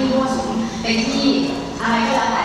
ที่มั่วสุมเป็นที่อะไรก็แล้วแต่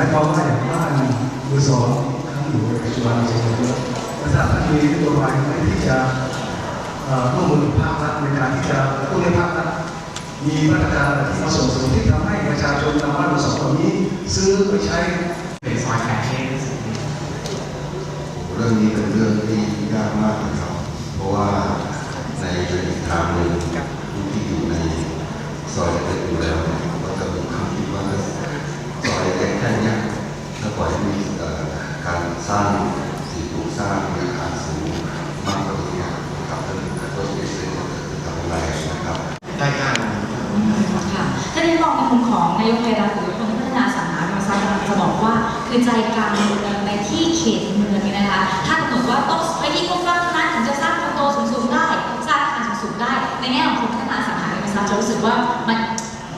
ายความว่าอย่างบ้านมือสองทั้งอยู่ในปัจจุบันจำนวนเยอะและถ้าท่านมีนโยบายที่จะร่วมมือภาครัฐในการที่จะระตุ้นให้ภาครัฐมีมาตรการที่มาส่งเสริมที่ทำให้ประชาชนนำบ้านมือสองเหล่านี้ ซื้อไปใช้เป็นซอยแปดเช่นเรื่องนี้เป็นเรื่องที่ยากมากนะครับ เพราะว่าในอีกทางหนึ่งที่อยู่ในซอยเล็กอยู่แล้วเนี่ยก็จะมีความคิดว่าซอยเล็กแค่เนี้ย ถ้าปล่อยให้มีการสร้างสิ่งปลูกสร้างในอาคารสูงมากกว่านี้นะครับถ้ามีการลดเอเซนจะทำอะไรนะครับได้ค่าค่ะถ้าได้มองในมุมของนายกไพรัตน์หรือคนพัฒนาสังหาริมทรัพย์กำลังจะบอกว่าคือใจกลางเมืองในที่เขตเมืองนี่นะคะถ้ากำหนดว่าต้องไปที่กว้างๆเท่านั้นถึงจะสร้างคอนโดสูงๆได้ สร้างอาคารสูงๆได้ ในแง่ของคนพัฒนาสังหาริมทรัพย์จะรู้สึกว่ามัน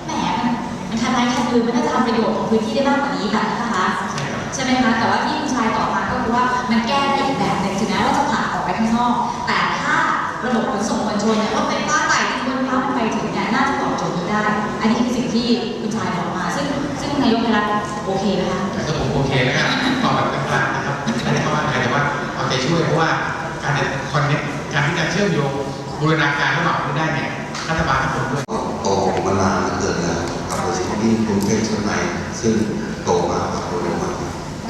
แหมมันมันทำลาย คันมือมันน่าจะทำประโยชน์ของพื้นที่ได้มากกว่านี้แบบนะคะใช่ไหมคะแต่ว่าที่คุณชายตอบมาก็คือว่ามันแก้ได้อีกแบบหนึ่งถึงแม้ว่าจะผ่าออกไปข้างนอก แต่ถ้าระบบขนส่งมวลชนเนี่ยรถไฟฟ้าไต่ที่บนฟ้ามันไปถึงเนี่ยน่าจะตอบโจทย์นี้ได้ อันนี้คือสิ่งที่คุณชายบอกมา ซึ่งซึ่งนายกไพรัตน์โอเคไหมคะแต่ก็ผมโอเคแล้วกันตอบแบบกลางๆนะครับไม่ได้เข้ามาใครแต่ว่าเอาใจช่วยเพราะว่าการจะคอนเนคการที่จะเชื่อมโยงบูรณาการระหว่างกันได้เนี่ยรัฐบาลทุกคนด้ กรุงเทพชั้นในซึ่งโตมากับโดยรวม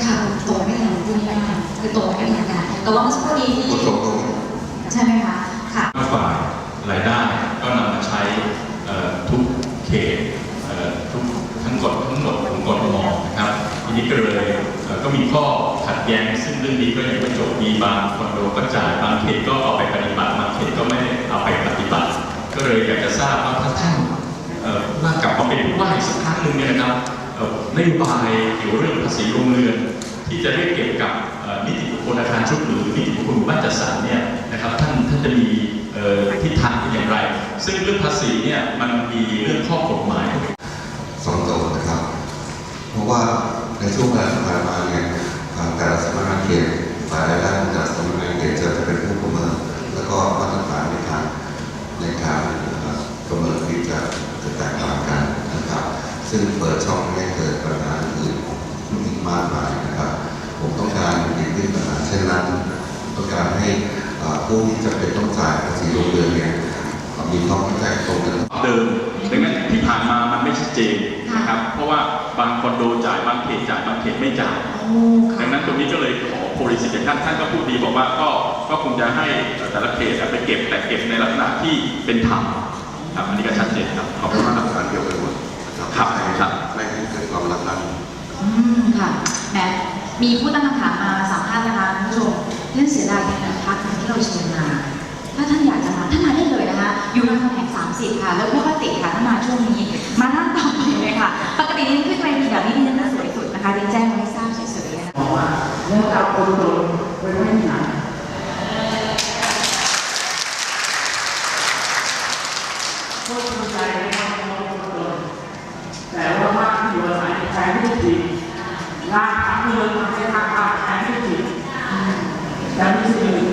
ค่ะโตไม่ทันพูดง่ายๆคือโตไม่ทันกันแต่ว่าเมื่อสักครู่นี้ที่คนโตโตใช่ไหมคะค่ะมากกว่ารายได้ก็นำมาใช้เอ่อทุกเขตเอ่อทุกทั้งกฎทั้งหมดของกรทมนะครับทีนี้ก็เลยเอ่อก็มีข้อขัดแย้ง ซึ่งเรื่องนี้ก็ยังไม่จบมีบางคอนโดก็จ่ายบางเขตก็เอาไปปฏิบัติบางเขตก็ไม่ได้เอาไปปฏิบัติ ก็เลยอยากจะทราบว่าถ้าท่าน หนึ่งเนี่ยนะครับนโยบายเกี่ยวเรื่องภาษีโรงเรือน ที่จะได้เก็บกับนิติบุคคลอาคารชุดหรือนิติบุคคลบ้านจัดสรรเนี่ยนะครับท่านท่านจะมีทิศทางเป็นอย่างไร ซึ่งเรื่องภาษีเนี่ยมันมีเรื่องข้อกฎหมายสองโตนะครับ เพราะว่าในช่วงเวลาที่ผ่านมาเนี่ยทางแต่ละสำนักงานเขตฝ่ายรายไซึ่งเปิดช่องให้เกิดปัญหาอื่นอีกมากมายนะครับ ผมต้องการหลีกเลี่ยงปัญหาเช่นนั้น ต้องการให้เอ่อผู้ที่จะเป็นต้องจ่ายภาษีโรงเรือนเนี่ยมีความเข้าใจตรงกันเดิมดังนั้นที่ผ่านมามันไม่ชัดเจนนะครับ เพราะว่าบางคอนโดจ่ายบางเขตจ่ายบางเขตไม่จ่ายโอ้ดัค่ะงนั้นตรงนี้ก็เลยขอโพลิสิท่านท่านก็พูดดีบอกว่าก็ก็คงจะให้แต่ละเขตไปเก็บแต่เก็บในลักษณะที่เป็นธรรมครับอันนี้ก็ชัดเจนครับขอบเพคุราะณว่าคหรัลับกฐานเดียวกันหมดนะ ครับครับไม่ให้เกิดความลักลั่นอืมค่ะแหมมีผู้ตั้งคำถามมาสัมภาษณ์นะคะคุณผู้ชมเรื่องเสียดายจังพักที่เราเชิญมา ถ้าท่านอยากจะมาท่านมาได้เลยนะคะ อยู่รามคำแหง30 ค่ะรถไม่ค่อยติดค่ะถ้ามาช่ว คือความเสียหายางเศรษฐกิจและมีสิ่ง